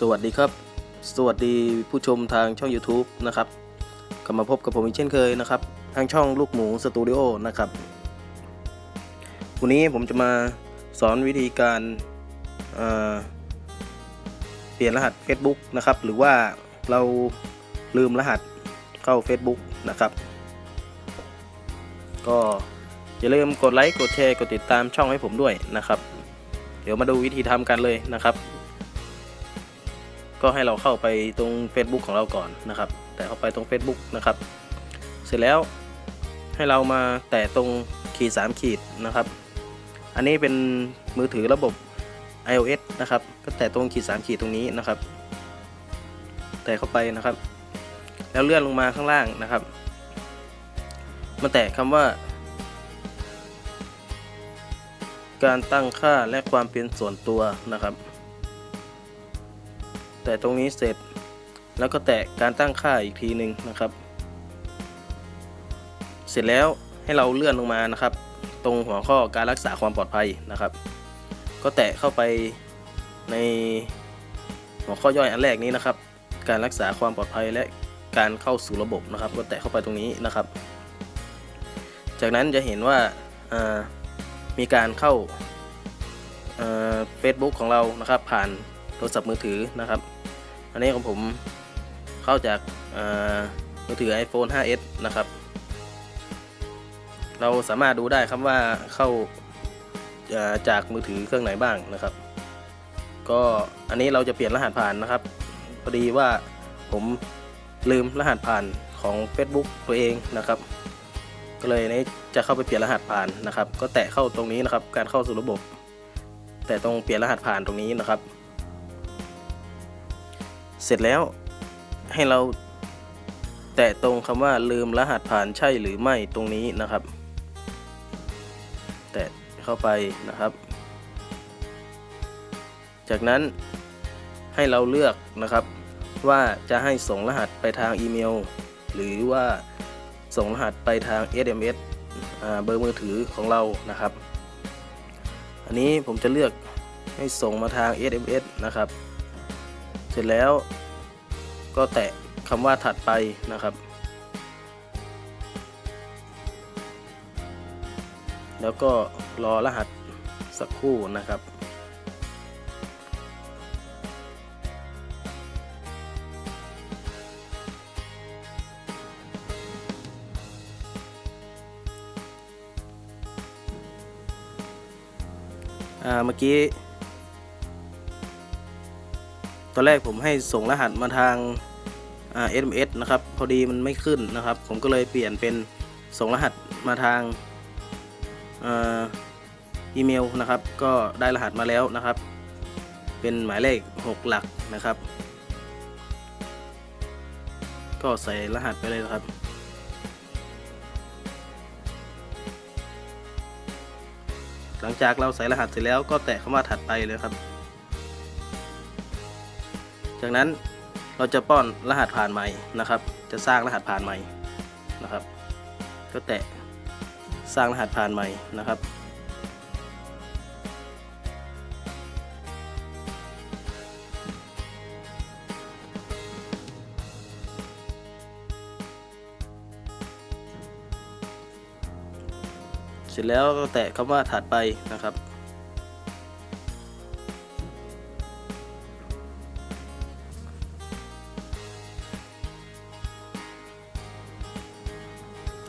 สวัสดีครับ สวัสดีผู้ชมทางช่อง YouTube นะครับกลับมาพบกับผมอีกเช่นเคยนะครับ ทางช่องลูกหมูสตูดิโอนะครับ วันนี้ผมจะมาสอนวิธีการเอ่อเปลี่ยนรหัส Facebook นะครับ หรือว่าเราลืมรหัสเข้า Facebook นะครับ ก็อย่าลืมกดไลค์ กดแชร์ กดติดตามช่องให้ผมด้วยนะครับ เดี๋ยวมาดูวิธีทำกันเลยนะครับ ก็ให้เราเข้าไปตรง Facebook ของเราก่อนนะครับ แต่เข้าไปตรง Facebook นะครับ เสร็จแล้วให้เรามาแตะตรงขีด3ขีดนะครับ อันนี้เป็นมือถือระบบ iOS นะครับ ก็แตะตรงขีด3ขีดตรงนี้นะครับ แตะเข้าไปนะครับ แล้วเลื่อนลงมาข้างล่างนะครับมาแตะคำว่า การตั้งค่าและความเป็นส่วนตัวนะครับ แต่ตรงนี้เสร็จ แล้วก็แตะการตั้งค่าอีกทีหนึ่งนะครับ เสร็จแล้วให้เราเลื่อนลงมานะครับ ตรงหัวข้อการรักษาความปลอดภัยนะครับ ก็แตะเข้าไปในหัวข้อย่อยอันแรกนี้นะครับ การรักษาความปลอดภัยและการเข้าสู่ระบบนะครับ ก็แตะเข้าไปตรงนี้นะครับ จากนั้นจะเห็นว่ามีการเข้าเฟซบุ๊กของเรานะครับผ่าน รศัพท์มือถือนะครับ อันนี้ของผมเข้าจากามือถือ iPhone 5s นะครับ เราสามารถดูได้ครับว่าเข้าาจากมือถือเครื่องไหนบ้างนะครับ ก็อันนี้เราจะเปลี่ยนรหัสผ่านนะครับ พอดีว่าผมลืมรหัสผ่านของ Facebook ตัวเองนะครับ ก็เลยนี้จะเข้าไปเปลี่ยนรหัสผ่านนะครับ ก็แตะเข้าตรงนี้นะครับ การเข้าสู่ระบบ แต่ตรงเปลี่ยนรหัสผ่านตรงนี้นะครับ เสร็จแล้วให้เราแตะตรงคำว่าลืมรหัสผ่านใช่หรือไม่ตรงนี้นะครับ แตะเข้าไปนะครับ จากนั้นให้เราเลือกนะครับ ว่าจะให้ส่งรหัสไปทางอีเมล หรือว่าส่งรหัสไปทาง SMS อ่าเบอร์มือถือของเรานะครับ อันนี้ผมจะเลือกให้ส่งมาทาง SMS นะครับ เสร็จแล้วก็แตะคำว่าถัดไปนะครับ แล้วก็รอรหัสสักครู่นะครับอ่าเมื่อกี้ ตอนแรกผมให้ส่งรหัสมาทางอ่า SMS นะครับ พอดีมันไม่ขึ้นนะครับ ผมก็เลยเปลี่ยนเป็นส่งรหัสมาทางอีเมลนะครับ ก็ได้รหัสมาแล้วนะครับ เป็นหมายเลข 6 หลักนะครับ ก็ใส่รหัสไปเลยนะครับหลังจากเราใส่รหัสเสร็จแล้วก็แตะคำว่าถัดไปเลยครับ จากนั้นเราจะป้อนรหัสผ่านใหม่นะครับ จะสร้างรหัสผ่านใหม่นะครับ ก็แตะสร้างรหัสผ่านใหม่นะครับ เสร็จแล้วก็แตะคำว่าถัดไปนะครับ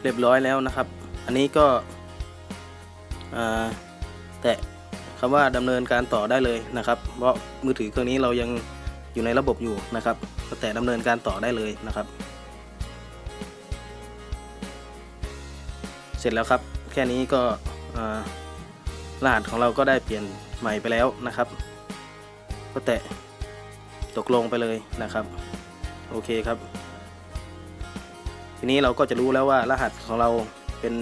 เรียบร้อยแล้วนะครับ อันนี้ก็แตะคำว่าดำเนินการต่อได้เลยนะครับ เพราะมือถือเครื่องนี้เรายังอยู่ในระบบอยู่นะครับก็แตะดำเนินการต่อได้เลยนะครับ เสร็จแล้วครับ แค่นี้ก็รหัสของเราก็ได้เปลี่ยนใหม่ไปแล้วนะครับ ก็แตะตกลงไปเลยนะครับ โอเคครับ ทีนี้เราก็จะรู้แล้วว่ารหัสของเราเป็น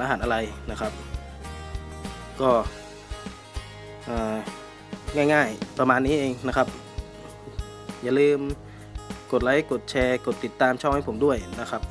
รหัสอะไรนะครับ ก็อ่าง่ายๆ ประมาณนี้เองนะครับ อย่าลืมกดไลค์ กดแชร์ กดติดตามช่องให้ผมด้วยนะครับ